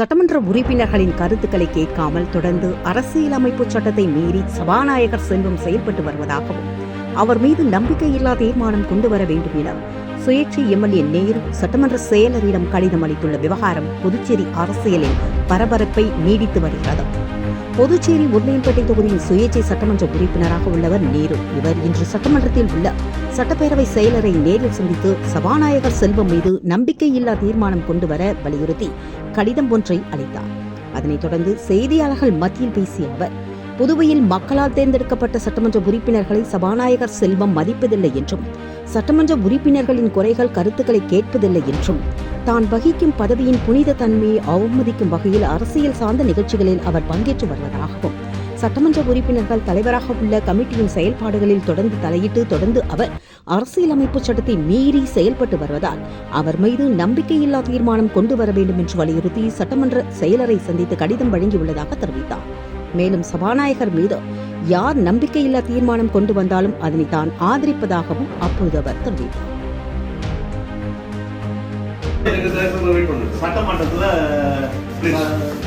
சட்டமன்ற உறுப்பினர்களின் கருத்துக்களை கேட்காமல் தொடர்ந்து அரசியலமைப்பு சட்டத்தை மீறி சபாநாயகர் செல்வம் செயல்பட்டு வருவதாகவும் அவர் மீது நம்பிக்கையில்லா தீர்மானம் கொண்டு வர வேண்டும் என சுயேட்சை எம்எல்ஏ நேரு சட்டமன்ற செயலரிடம் கடிதம் அளித்துள்ள விவகாரம் புதுச்சேரி அரசியலில் பரபரப்பை நீடித்து வருகிறது. புதுச்சேரி உருளையன்பேட்டை தொகுதியின் சுயேட்சை சட்டமன்ற உறுப்பினராக உள்ளவர் நேரு. இவர் இன்று சட்டமன்றத்தில் உள்ள சட்டப்பேரவை செயலரை நேரில் சந்தித்து சபாநாயகர் செல்வம் மீது நம்பிக்கையில்லா தீர்மானம் கொண்டு வர வலியுறுத்தி கடிதம் ஒன்றை அளித்தார். அதனைத் தொடர்ந்து செய்தியாளர்கள் மத்தியில் பேசிய அவர் புதுவையில் மக்களால் தேர்ந்தெடுக்கப்பட்ட சட்டமன்ற உறுப்பினர்களை சபாநாயகர் செல்வம் மதிப்பதில்லை என்றும் சட்டமன்ற உறுப்பினர்களின் குறைகள் கருத்துக்களை கேட்பதில்லை என்றும் தான் வகிக்கும் பதவியின் புனித தன்மையை அவமதிக்கும் வகையில் அரசியல் சார்ந்த நிகழ்ச்சிகளில் அவர் பங்கேற்று வருவதாகவும் சட்டமன்ற உறுப்பினர்கள் தலைவராக உள்ள கமிட்டியின் செயல்பாடுகளில் தொடர்ந்து தலையிட்டு தொடர்ந்து அவர் அரசியலமைப்பு சட்டத்தை மீறி செயல்பட்டு வருவதால் அவர் மீது நம்பிக்கையில்லா தீர்மானம் கொண்டு வர வேண்டும் என்று வலியுறுத்தி சட்டமன்ற செயலரை சந்தித்து கடிதம் வழங்கியுள்ளதாக தெரிவித்தார். மேலும் சபாநாயகர் மீது யார் நம்பிக்கையில்லா தீர்மானம் கொண்டு வந்தாலும் அதனை தான் ஆதரிப்பதாகவும் அப்போது அவர் தெரிவித்தார். சட்டமன்றத்துல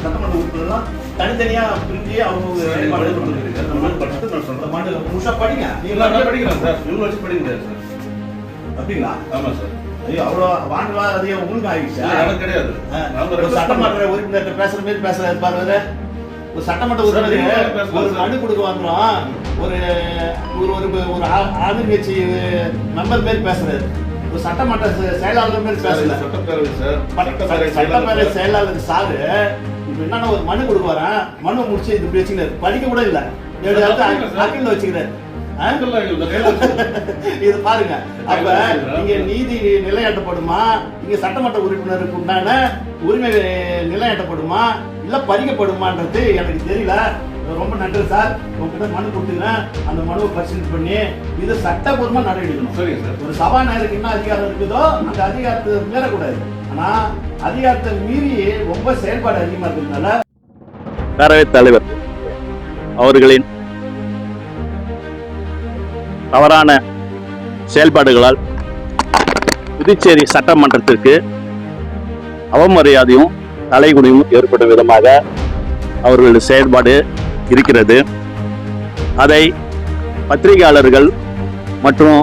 சட்டமன்ற உறுப்பினர்லாம் தனித்தனியா பிரிஞ்சு அவங்க. மாநில முழுசா படிங்க. நீங்க நல்லா நல்லா படிக்கிறேன் சார். இவங்க வச்சு படிக்க முடியாது சார். அப்படிங்களா? ஆமா சார். ஐயோ, அவ்வளோ வாண்டவா அதிகம் உங்களுக்கு ஆயிடுச்சா? இல்ல, எனக்கு கிடையாது. சட்டமன்ற உறுப்பினர்கிட்ட பேசுற மாதிரி பேசுறாரு பாருங்க ஒரு சட்டமன்ற உறுப்பினர் ஒரு. மனு கொடுக்க வந்துடும் ஒரு ஒரு ஒரு ஆளுங்கட்சி மெம்பர் மாதிரி பேசுறாரு. ஒரு சட்டமன்ற செயலாளர் மாதிரி பேசல. சட்டப்பேரவை சார் சட்டப்பேரவை செயலாளர் சாரு. இப்ப என்னன்னா ஒரு மனு கொடுக்க வரேன் மனு முடிச்சு இது வச்சுக்கிறாரு படிக்க கூட இல்ல? அக்கீல்ல வச்சுக்கிறாரு. இது பாருங்க. அப்ப? இங்க நீதி நிலையாட்டப்படுமா இங்க சட்டமன்ற உறுப்பினருக்கு உண்டான உரிமை நிலையாட்டப்படுமா இல்ல பறிக்கப்படுமான்றது எனக்கு தெரியல. ரொம்ப நன்றி சார். உங்ககிட்ட மனு கொடுத்துக்கிறேன். அந்த மனுவை பரிசீலனை பண்ணி இது சட்டபூர்வமா நடவடிக்கணும். சரிங்க சார். ஒரு சபாநாயகருக்கு என்ன அதிகாரம் இருக்குதோ அந்த அதிகாரத்தை மீறக்கூடாது ஆனா அதிகாரத்தை மீறி ரொம்ப செயல்பாடு அதிகமா இருக்கிறதுனால பேரவைத் தலைவர் அவர்களின் தவறான செயல்பாடுகளால் புதுச்சேரி சட்டமன்றத்திற்கு அவமரியாதையும் தலைகுனியும் ஏற்படும் விதமாக அவர்களது செயல்பாடு இருக்கிறது. அதை பத்திரிகையாளர்கள் மற்றும்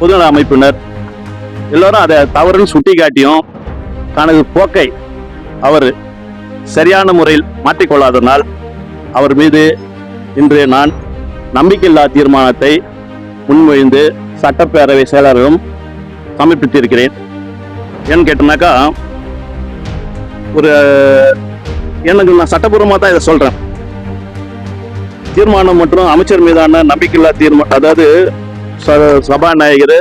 பொதுநல அமைப்பினர் எல்லோரும் அதை தவறுன்னு சுட்டிக்காட்டியும் தனது போக்கை அவர் சரியான முறையில் மாற்றிக்கொள்ளாதனால் அவர் மீது இன்று நான் நம்பிக்கையில்லா தீர்மானத்தை முன்மொழிந்து சட்டப்பேரவை செயலரும் சமர்ப்பித்திருக்கிறேன். ஏன்னு கேட்டோம்னாக்கா ஒரு எனக்கு நான் சட்டபூர்வமாக தான் இதை சொல்கிறேன் தீர்மானம் மற்றும் அமைச்சர் மீதான நம்பிக்கையில்லா தீர்மானம் அதாவது ச- சபாநாயகர்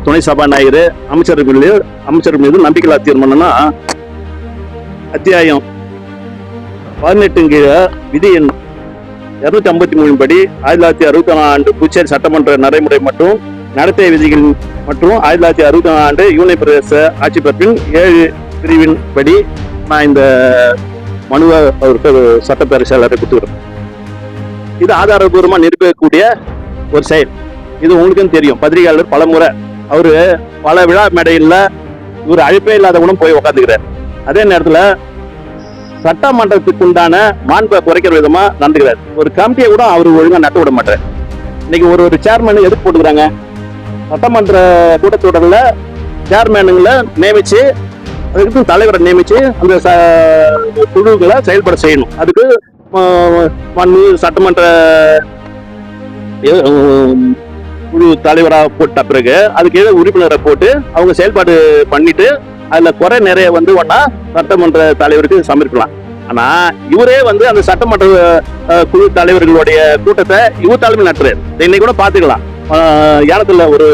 துணை சபாநாயகர் அமைச்சர் அமைச்சர் மீது நம்பிக்கையில்லா தீர்மானம்னா அத்தியாயம் பதினெட்டு கீழே விதி எண் இருநூத்தி ஐம்பத்தி மூணு படி ஆயிரத்தி தொள்ளாயிரத்தி அறுபத்தி ஒன்றாம் ஆண்டு புதுச்சேரி சட்டமன்ற நடைமுறை மற்றும் நடத்தை விதிகள் மற்றும் ஆயிரத்தி தொள்ளாயிரத்தி அறுபத்தி ஒன்றாம் ஆண்டு யூனியன் பிரதேச ஆட்சி பரப்பின் ஏழு பிரிவின் படி நான் இந்த மனுவை அவருக்கு சட்டப்பேரவை செயலரை கொடுத்துக்கிறேன் இது ஆதாரபூர்வமாக நிரூபிக்கக்கூடிய ஒரு செயல். இது உங்களுக்கும் தெரியும். பத்திரிகையாளர் பல முறை அவர் பல விழா மேடையில் இவர் அழைப்பே இல்லாத கூட போய் உக்காந்துக்கிறார். அதே நேரத்தில் சட்டமன்றத்துக்கு உண்டான மாண்பை குறைக்கிற விதமாக நடந்துக்கிறார். ஒரு கமிட்டியை கூட அவர் ஒழுங்காக நட்ட விட மாட்டார். இன்னைக்கு ஒரு ஒரு சேர்மேன் எதுக்கு போட்டுக்கிறாங்க? சட்டமன்ற கூட்டத்தொடரில் சேர்மேனுங்களை நியமித்து அதுக்கு தலைவரை நியமித்து அந்த ச- குழுக்களை செயல்பட செய்யணும். அதுக்கு மண் சட்டமன்ற குழு தலைவராக போட்ட பிறகு அதுக்கு ஏதோ உறுப்பினரை போட்டு அவங்க செயல்பாடு பண்ணிட்டு அதில் குறை நிறைய வந்து ஒன்றா சட்டமன்ற தலைவருக்கு சமர்ப்பிக்கலாம். ஆனால் இவரே வந்து அந்த சட்டமன்ற குழு தலைவர்களுடைய கூட்டத்தை இவர் தலைமை நடத்துறாரு. இன்னைக்கு கூட பார்த்துக்கலாம். ஏலத்தில் ஒரு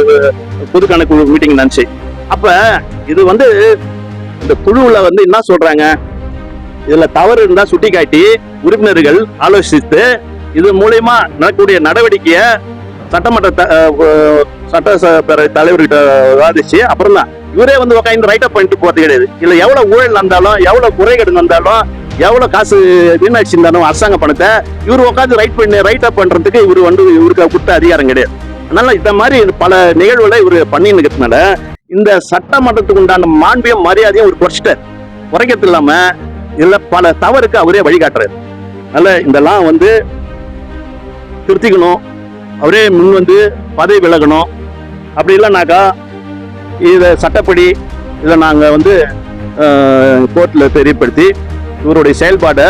பொதுக்கான குழு மீட்டிங் நடந்துச்சு. அப்போ இது வந்து இந்த குழுவுல வந்து என்ன சொல்றாங்க? இதுல தவறு இருந்தா சுட்டிக்காட்டி உறுப்பினர்கள் ஆலோசித்து இது மூலயமா நடக்கக்கூடிய நடவடிக்கையை சட்டமன்ற சட்டசபை தலைவர்கிட்ட விவாதிச்சு அப்புறம் தான். இவரே வந்து உட்காந்து ரைட் அப் பண்ணிட்டு போறது கிடையாது. இல்ல எவ்வளவு ஊழல் நடந்தாலும் எவ்வளவு குறைகேடு வந்தாலும் எவ்வளவு காசு வீணாட்சி இருந்தாலும் அரசாங்க பணத்தை இவர் உட்காந்து ரைட் பண்ணி ரைட் அப் பண்றதுக்கு இவர் வந்து இவருக்கு கொடுத்த அதிகாரம் கிடையாது. அதனால இந்த மாதிரி பல நிகழ்வுகளை இவர் பண்ணின்னு இருக்கிறதுனால இந்த சட்டமன்றத்துக்கு உண்டான மாண்பியம் மரியாதையும் ஒரு குறைச்சிட்டார். குறைக்கிறது இல்லாம இதுல பல தவறுக்கு அவரே வழிகாட்டுறாரு. அதனால இதெல்லாம் வந்து திருத்திக்கணும். அவரே முன் வந்து பதவி விலகணும். அப்படி இல்லைனாக்கா இதை சட்டப்படி இதை நாங்கள் வந்து கோர்ட்டில் தெரியப்படுத்தி இவருடைய செயல்பாடை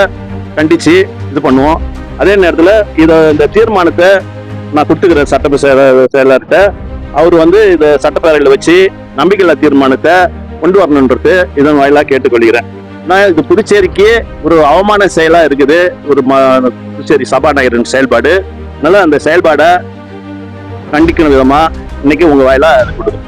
கண்டித்து இது பண்ணுவோம். அதே நேரத்தில் இதை இந்த தீர்மானத்தை நான் கொடுத்துக்கிறேன் சட்டப்ப செயலர்கிட்ட அவர் வந்து இதை சட்டப்பேரவையில் வச்சு நம்பிக்கையில்லா தீர்மானத்தை கொண்டு வரணுன்றது இதன் வாயிலாக கேட்டுக்கொள்கிறேன். நான் இது புதுச்சேரிக்கு ஒரு அவமான செயலாக இருக்குது. ஒரு புதுச்சேரி சபாநாயகரின் செயல்பாடு. அதனால அந்த செயல்பாடை கண்டிக்கணும் விதமாக இன்னைக்கு உங்கள் வாயிலாக கொடுக்குறேன்.